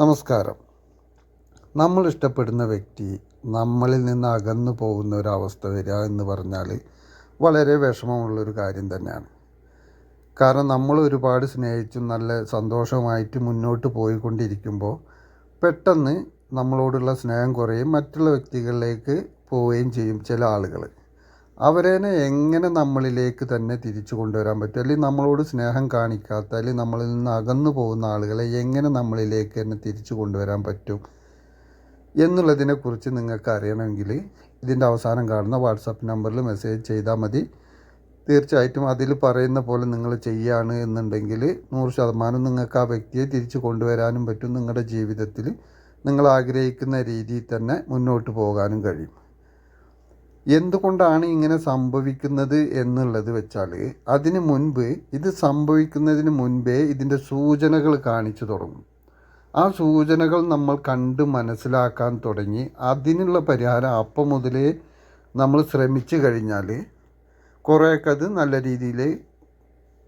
നമസ്കാരം. നമ്മൾ ഇഷ്ടപ്പെടുന്ന വ്യക്തി നമ്മളിൽ നിന്ന് അകന്നു പോകുന്ന ഒരവസ്ഥ വരിക എന്ന് പറഞ്ഞാൽ വളരെ വിഷമമുള്ളൊരു കാര്യം തന്നെയാണ്. കാരണം നമ്മൾ ഒരുപാട് സ്നേഹിച്ചും നല്ല സന്തോഷമായിട്ട് മുന്നോട്ട് പോയിക്കൊണ്ടിരിക്കുമ്പോൾ പെട്ടെന്ന് നമ്മളോടുള്ള സ്നേഹം കുറയും മറ്റുള്ള വ്യക്തികളിലേക്ക് പോവുകയും ചെയ്യും ചില ആളുകൾ. അവരേനെ എങ്ങനെ നമ്മളിലേക്ക് തന്നെ തിരിച്ചു കൊണ്ടുവരാൻ പറ്റും? അല്ലെങ്കിൽ നമ്മളോട് സ്നേഹം കാണിക്കാത്ത അല്ലെങ്കിൽ നമ്മളിൽ നിന്ന് അകന്നു പോകുന്ന ആളുകളെ എങ്ങനെ നമ്മളിലേക്ക് തന്നെ തിരിച്ചു കൊണ്ടുവരാൻ പറ്റും? എന്നുള്ളതിനെക്കുറിച്ച് നിങ്ങൾക്ക് അറിയണമെങ്കിൽ ഇതിന്റെ അവസാനം കാണുന്ന വാട്സാപ്പ് നമ്പറിൽ മെസ്സേജ് ചെയ്താൽ മതി. തീർച്ചയായിട്ടും അതിൽ പറയുന്ന പോലെ നിങ്ങൾ ചെയ്യുകയാണ് എന്നുണ്ടെങ്കിൽ നൂറ് ശതമാനം നിങ്ങൾക്ക് ആ വ്യക്തിയെ തിരിച്ചു കൊണ്ടുവരാനും പറ്റും. നിങ്ങളുടെ ജീവിതത്തിൽ നിങ്ങൾ ആഗ്രഹിക്കുന്ന രീതിയിൽ തന്നെ മുന്നോട്ട് പോകാനും കഴിയും. എന്തുകൊണ്ടാണ് ഇങ്ങനെ സംഭവിക്കുന്നത് എന്നുള്ളത് വെച്ചാൽ അതിന് മുൻപ് ഇത് സംഭവിക്കുന്നതിന് മുൻപേ ഇതിന്റെ സൂചനകൾ കാണിച്ചു തുടങ്ങും. ആ സൂചനകൾ നമ്മൾ കണ്ട് മനസ്സിലാക്കാൻ തുടങ്ങി അതിനുള്ള പരിഹാരം അപ്പം മുതലേ നമ്മൾ ശ്രമിച്ചു കഴിഞ്ഞാൽ കുറേയൊക്കെ അത് നല്ല രീതിയിൽ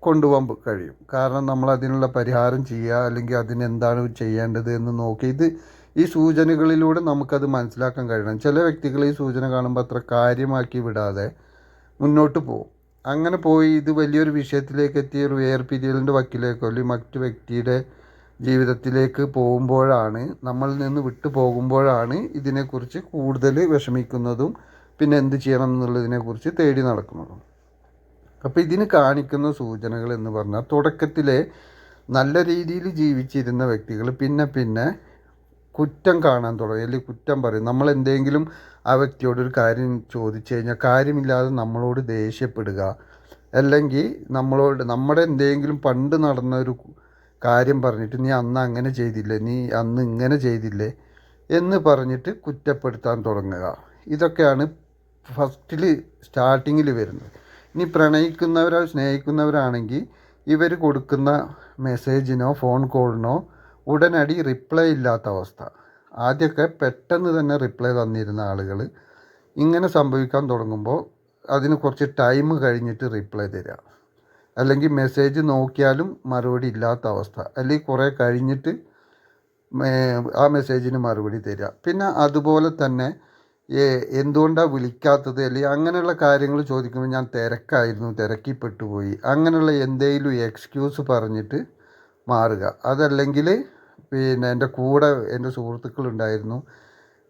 കൊണ്ടുപോകാൻ കഴിയും. കാരണം നമ്മൾ അതിനുള്ള പരിഹാരം ചെയ്യുക അല്ലെങ്കിൽ അതിനെന്താണ് ചെയ്യേണ്ടത് എന്ന് നോക്കി ഇത് ഈ സൂചനകളിലൂടെ നമുക്കത് മനസ്സിലാക്കാൻ കഴിയണം. ചില വ്യക്തികൾ ഈ സൂചന കാണുമ്പോൾ അത്ര കാര്യമാക്കി വിടാതെ മുന്നോട്ട് പോകും. അങ്ങനെ പോയി ഇത് വലിയൊരു വിഷയത്തിലേക്ക് എത്തി ഒരു വേർപിരിയലിന്റെ വക്കിലേക്കോ അല്ലെങ്കിൽ മറ്റു വ്യക്തിയുടെ ജീവിതത്തിലേക്ക് പോകുമ്പോഴാണ് നമ്മളിൽ നിന്ന് വിട്ടു പോകുമ്പോഴാണ് ഇതിനെക്കുറിച്ച് കൂടുതൽ വിഷമിക്കുന്നതും പിന്നെ എന്ത് ചെയ്യണം എന്നുള്ളതിനെക്കുറിച്ച് തേടി നടക്കുന്നതും. അപ്പോൾ ഇതിന് കാണിക്കുന്ന സൂചനകൾ എന്ന് പറഞ്ഞാൽ തുടക്കത്തിലെ നല്ല രീതിയിൽ ജീവിച്ചിരുന്ന വ്യക്തികൾ പിന്നെ പിന്നെ കുറ്റം കാണാൻ തുടങ്ങി. അല്ലെങ്കിൽ കുറ്റം പറയും. നമ്മൾ എന്തെങ്കിലും ആ വ്യക്തിയോട് ഒരു കാര്യം ചോദിച്ചു കഴിഞ്ഞാൽ കാര്യമില്ലാതെ നമ്മളോട് ദേഷ്യപ്പെടുക. അല്ലെങ്കിൽ നമ്മളോട് നമ്മുടെ എന്തെങ്കിലും പണ്ട് നടന്ന ഒരു കാര്യം പറഞ്ഞിട്ട് നീ അന്ന് അങ്ങനെ ചെയ്തില്ലേ? നീ അന്ന് ഇങ്ങനെ ചെയ്തില്ലേ? എന്ന് പറഞ്ഞിട്ട് കുറ്റപ്പെടുത്താൻ തുടങ്ങുക. ഇതൊക്കെയാണ് ഫസ്റ്റിൽ സ്റ്റാർട്ടിങ്ങിൽ വരുന്നത്. ഇനി പ്രണയിക്കുന്നവരോ സ്നേഹിക്കുന്നവരാണെങ്കിൽ ഇവർ കൊടുക്കുന്ന മെസ്സേജിനോ ഫോൺ കോളിനോ ഉടനടി റിപ്ലൈ ഇല്ലാത്ത അവസ്ഥ. ആദ്യമൊക്കെ പെട്ടെന്ന് തന്നെ റിപ്ലൈ തന്നിരുന്ന ആളുകൾ ഇങ്ങനെ സംഭവിക്കാൻ തുടങ്ങുമ്പോൾ അതിന് കുറച്ച് ടൈം കഴിഞ്ഞിട്ട് റിപ്ലൈ തരിക അല്ലെങ്കിൽ മെസ്സേജ് നോക്കിയാലും മറുപടി ഇല്ലാത്ത അവസ്ഥ. അല്ലെങ്കിൽ കുറേ കഴിഞ്ഞിട്ട് ആ മെസ്സേജിന് മറുപടി തരിക പിന്നെ അതുപോലെ തന്നെ എന്തുകൊണ്ടാണ് വിളിക്കാത്തത്? അല്ലെങ്കിൽ അങ്ങനെയുള്ള കാര്യങ്ങൾ ചോദിക്കുമ്പോൾ ഞാൻ തിരക്കായിരുന്നു തിരക്കിപ്പെട്ടു പോയി. അങ്ങനെയുള്ള എന്തെങ്കിലും എക്സ്ക്യൂസ് പറഞ്ഞിട്ട് മാറുക. അതല്ലെങ്കിൽ പിന്നെ എന്റെ കൂടെ എന്റെ സുഹൃത്തുക്കളുണ്ടായിരുന്നു.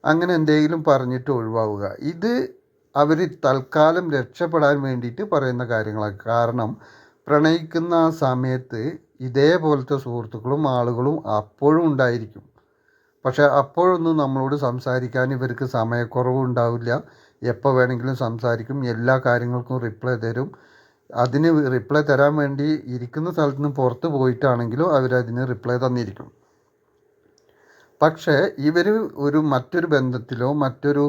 അങ്ങനെ എന്തെങ്കിലും പറഞ്ഞിട്ട് ഒഴിവാവുക. ഇത് അവർ തൽക്കാലം രക്ഷപ്പെടാൻ വേണ്ടിയിട്ട് പറയുന്ന കാര്യങ്ങളാണ്. കാരണം പ്രണയിക്കുന്ന ആ സമയത്ത് ഇതേപോലത്തെ സുഹൃത്തുക്കളും ആളുകളും അപ്പോഴും ഉണ്ടായിരിക്കും. പക്ഷേ അപ്പോഴൊന്നും നമ്മളോട് സംസാരിക്കാൻ ഇവർക്ക് സമയക്കുറവും ഉണ്ടാവില്ല. എപ്പോൾ വേണമെങ്കിലും സംസാരിക്കും. എല്ലാ കാര്യങ്ങൾക്കും റിപ്ലൈ തരും. അതിന് റിപ്ലൈ തരാൻ വേണ്ടി ഇരിക്കുന്ന സ്ഥലത്ത് നിന്ന് പുറത്ത് പോയിട്ടാണെങ്കിലും അവരതിന് റിപ്ലൈ തന്നിരിക്കും. പക്ഷേ ഇവർ ഒരു മറ്റൊരു ബന്ധത്തിലോ മറ്റൊരു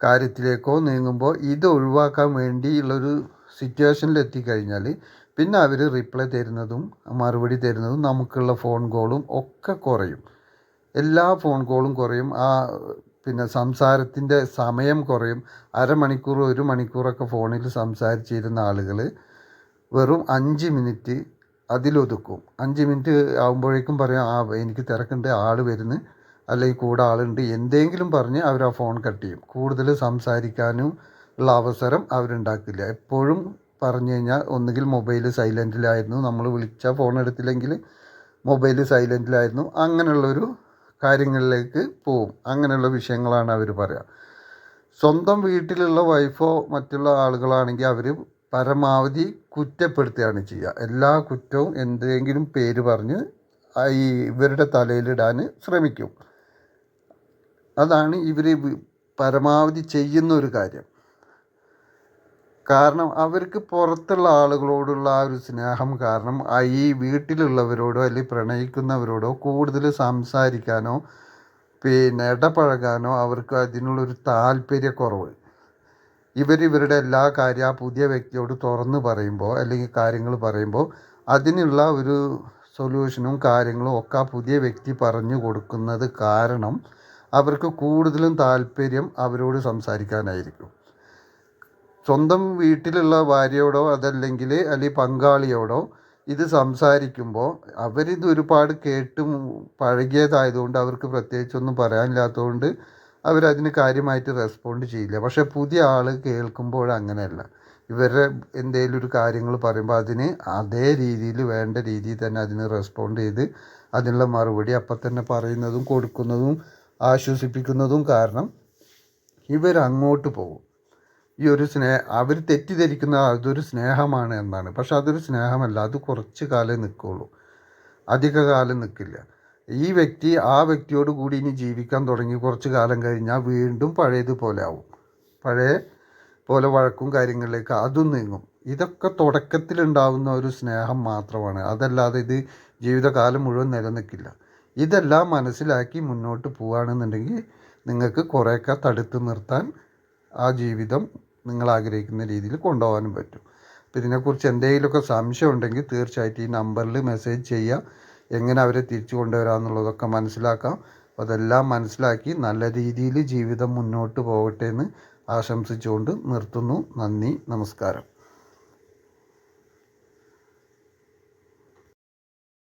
കാര്യത്തിലേക്കോ നീങ്ങുമ്പോൾ ഇത് ഒഴിവാക്കാൻ വേണ്ടിയുള്ളൊരു സിറ്റുവേഷനിൽ എത്തിക്കഴിഞ്ഞാൽ പിന്നെ അവർ റിപ്ലൈ തരുന്നതും മറുപടി തരുന്നതും നമുക്കുള്ള ഫോൺ കോളും ഒക്കെ കുറയും. എല്ലാ ഫോൺ കോളും കുറയും. ആ പിന്നെ സംസാരത്തിന്റെ സമയം കുറയും. അരമണിക്കൂർ ഒരു മണിക്കൂറൊക്കെ ഫോണിൽ സംസാരിച്ചിരുന്ന ആളുകൾ വെറും അഞ്ച് മിനിറ്റ് അതിലൊതുക്കും. അഞ്ച് മിനിറ്റ് ആകുമ്പോഴേക്കും പറയാം ആ എനിക്ക് തിരക്കുണ്ട് ആൾ വരുന്നു. അല്ലെങ്കിൽ കൂടെ ആളുണ്ട് എന്തെങ്കിലും പറഞ്ഞ് അവർ ആ ഫോൺ കട്ട് ചെയ്യും. കൂടുതൽ സംസാരിക്കാനും ഉള്ള അവസരം അവരുണ്ടാക്കില്ല. എപ്പോഴും പറഞ്ഞു കഴിഞ്ഞാൽ ഒന്നുകിൽ മൊബൈൽ സൈലന്റിലായിരുന്നു നമ്മൾ വിളിച്ചാൽ ഫോൺ എടുത്തില്ലെങ്കിൽ മൊബൈൽ സൈലന്റിലായിരുന്നു അങ്ങനെയുള്ളൊരു കാര്യങ്ങളിലേക്ക് പോവും. അങ്ങനെയുള്ള വിഷയങ്ങളാണ് അവർ പറയുക സ്വന്തം വീട്ടിലുള്ള വൈഫോ മറ്റുള്ള ആളുകളാണെങ്കിൽ അവർ പരമാവധി കുറ്റപ്പെടുത്തുകയാണ് ചെയ്യുക. എല്ലാ കുറ്റവും എന്തെങ്കിലും പേര് പറഞ്ഞ് ഈ ഇവരുടെ തലയിലിടാൻ ശ്രമിക്കും. അതാണ് ഇവർ പരമാവധി ചെയ്യുന്ന ഒരു കാര്യം. കാരണം അവർക്ക് പുറത്തുള്ള ആളുകളോടുള്ള ആ ഒരു സ്നേഹം കാരണം ഈ വീട്ടിലുള്ളവരോടോ അല്ലെങ്കിൽ പ്രണയിക്കുന്നവരോടോ കൂടുതൽ സംസാരിക്കാനോ പിന്നെ ഇടപഴകാനോ അവർക്ക് അതിനുള്ളൊരു താല്പര്യക്കുറവ്. ഇവർ എല്ലാ കാര്യം ആ പുതിയ വ്യക്തിയോട് തുറന്ന് പറയുമ്പോൾ അല്ലെങ്കിൽ കാര്യങ്ങൾ പറയുമ്പോൾ അതിനുള്ള ഒരു സൊല്യൂഷനും കാര്യങ്ങളും ഒക്കെ ആ പുതിയ വ്യക്തി പറഞ്ഞു കൊടുക്കുന്നത് കാരണം അവർക്ക് കൂടുതലും താല്പര്യം അവരോട് സംസാരിക്കാനായിരിക്കും. സ്വന്തം വീട്ടിലുള്ള ഭാര്യയോടോ അതല്ലെങ്കിൽ അല്ലെങ്കിൽ പങ്കാളിയോടോ ഇത് സംസാരിക്കുമ്പോൾ അവരിത് ഒരുപാട് കേട്ടും പഴകിയതായതുകൊണ്ട് അവർക്ക് പ്രത്യേകിച്ചൊന്നും പറയാനില്ലാത്തതുകൊണ്ട് അവരതിന് കാര്യമായിട്ട് റെസ്പോണ്ട് ചെയ്യില്ല. പക്ഷേ പുതിയ ആൾ കേൾക്കുമ്പോൾ അങ്ങനെയല്ല. ഇവരുടെ എന്തെങ്കിലും ഒരു കാര്യങ്ങൾ പറയുമ്പോൾ അതിന് അതേ രീതിയിൽ വേണ്ട രീതിയിൽ തന്നെ അതിന് റെസ്പോണ്ട് ചെയ്ത് അതിനുള്ള മറുപടി അപ്പം തന്നെ പറയുന്നതും കൊടുക്കുന്നതും ആശ്വസിപ്പിക്കുന്നതും കാരണം ഇവരങ്ങോട്ട് പോകും. ഈ ഒരു സ്നേഹ അവർ തെറ്റിദ്ധരിക്കുന്ന അതൊരു സ്നേഹമാണ് എന്നാണ്. പക്ഷെ അതൊരു സ്നേഹമല്ല. അത് കുറച്ച് കാലം നിൽക്കുള്ളൂ. അധിക കാലം നിൽക്കില്ല. ഈ വ്യക്തി ആ വ്യക്തിയോട് കൂടി ഇനി ജീവിക്കാൻ തുടങ്ങി കുറച്ച് കാലം കഴിഞ്ഞാൽ വീണ്ടും പഴയതുപോലെ ആവും. പഴയ പോലെ വഴക്കും കാര്യങ്ങളിലേക്ക് അതും നീങ്ങും. ഇതൊക്കെ തുടക്കത്തിലുണ്ടാവുന്ന ഒരു സ്നേഹം മാത്രമാണ്. അതല്ലാതെ ഇത് ജീവിതകാലം മുഴുവൻ നിലനിൽക്കില്ല. ഇതെല്ലാം മനസ്സിലാക്കി മുന്നോട്ട് പോവുകയാണെന്നുണ്ടെങ്കിൽ നിങ്ങൾക്ക് കുറേയൊക്കെ തടുത്ത് നിർത്താൻ ആ ജീവിതം നിങ്ങൾ ആഗ്രഹിക്കുന്ന രീതിയിൽ കൊണ്ടുപോകാനും പറ്റും. അപ്പോൾ ഇതിനെക്കുറിച്ച് എന്തെങ്കിലുമൊക്കെ സംശയം ഉണ്ടെങ്കിൽ തീർച്ചയായിട്ടും ഈ നമ്പറിൽ മെസ്സേജ് ചെയ്യാം എങ്ങനെ അവരെ തിരിച്ചു കൊണ്ടുവരാമെന്നുള്ളതൊക്കെ മനസ്സിലാക്കാം. അതെല്ലാം മനസ്സിലാക്കി നല്ല രീതിയിൽ ജീവിതം മുന്നോട്ട് പോകട്ടെ എന്ന് ആശംസിച്ചുകൊണ്ട് നിർത്തുന്നു. നന്ദി നമസ്കാരം.